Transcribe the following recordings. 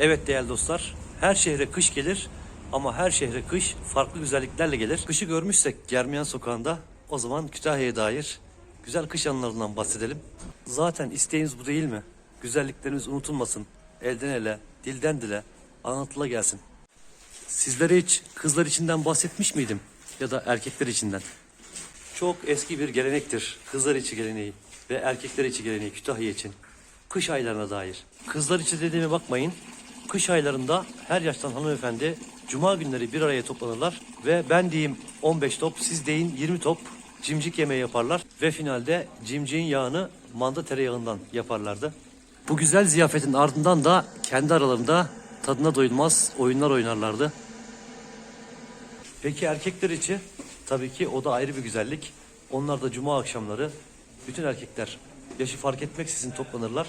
Evet değerli dostlar, her şehre kış gelir ama her şehre kış farklı güzelliklerle gelir. Kışı görmüşsek Germiyan Sokağı'nda o zaman Kütahya'ya dair güzel kış anılarından bahsedelim. Zaten isteğimiz bu değil mi? Güzelliklerimiz unutulmasın. Elden ele, dilden dile, anlatıla gelsin. Sizlere hiç kızlar içinden bahsetmiş miydim? Ya da erkekler içinden? Çok eski bir gelenektir. Kızlar içi geleneği ve erkekler içi geleneği Kütahya için. Kış aylarına dair. Kızlar içi dediğime bakmayın. Kış aylarında her yaştan hanımefendi cuma günleri bir araya toplanırlar ve ben diyeyim 15 top, siz deyin 20 top cimcik yemeği yaparlar ve finalde cimciğin yağını manda tereyağından yaparlardı. Bu güzel ziyafetin ardından da kendi aralarında tadına doyulmaz oyunlar oynarlardı. Peki erkekler için? Tabii ki o da ayrı bir güzellik. Onlar da cuma akşamları bütün erkekler yaşı fark etmeksizin toplanırlar.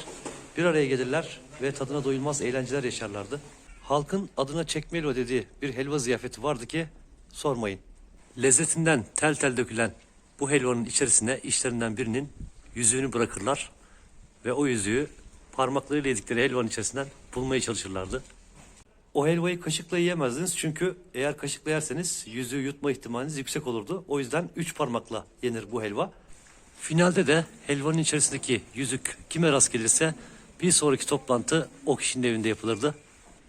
Bir araya gelirler ve tadına doyulmaz eğlenceler yaşarlardı. Halkın adına çekmelo dediği bir helva ziyafeti vardı ki sormayın. Lezzetinden tel tel dökülen bu helvanın içerisine işlerinden birinin yüzüğünü bırakırlar ve o yüzüğü parmaklarıyla yedikleri helvanın içerisinden bulmaya çalışırlardı. O helvayı kaşıkla yiyemezdiniz çünkü eğer kaşıkla yerseniz yüzüğü yutma ihtimaliniz yüksek olurdu. O yüzden üç parmakla yenir bu helva. Finalde de helvanın içerisindeki yüzük kime rast gelirse bir sonraki toplantı o kişinin evinde yapılırdı.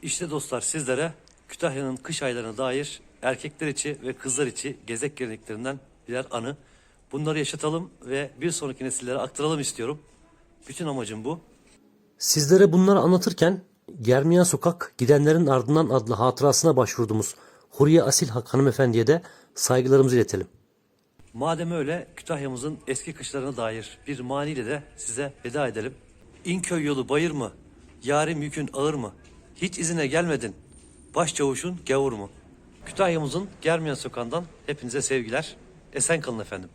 İşte dostlar sizlere Kütahya'nın kış aylarına dair erkekler içi ve kızlar içi gezek geleneklerinden birer anı. Bunları yaşatalım ve bir sonraki nesillere aktaralım istiyorum. Bütün amacım bu. Sizlere bunları anlatırken Germiyan Sokak Gidenlerin Ardından adlı hatırasına başvurduğumuz Huriye Asil Hak hanımefendiye de saygılarımızı iletelim. Madem öyle Kütahya'mızın eski kışlarına dair bir maniyle de size veda edelim. İnköy yolu bayır mı? Yarim yükün ağır mı? Hiç izine gelmedin. Başçavuşun gavur mu? Kütahya'mızın Germiyan Sokağı'ndan hepinize sevgiler. Esen kalın efendim.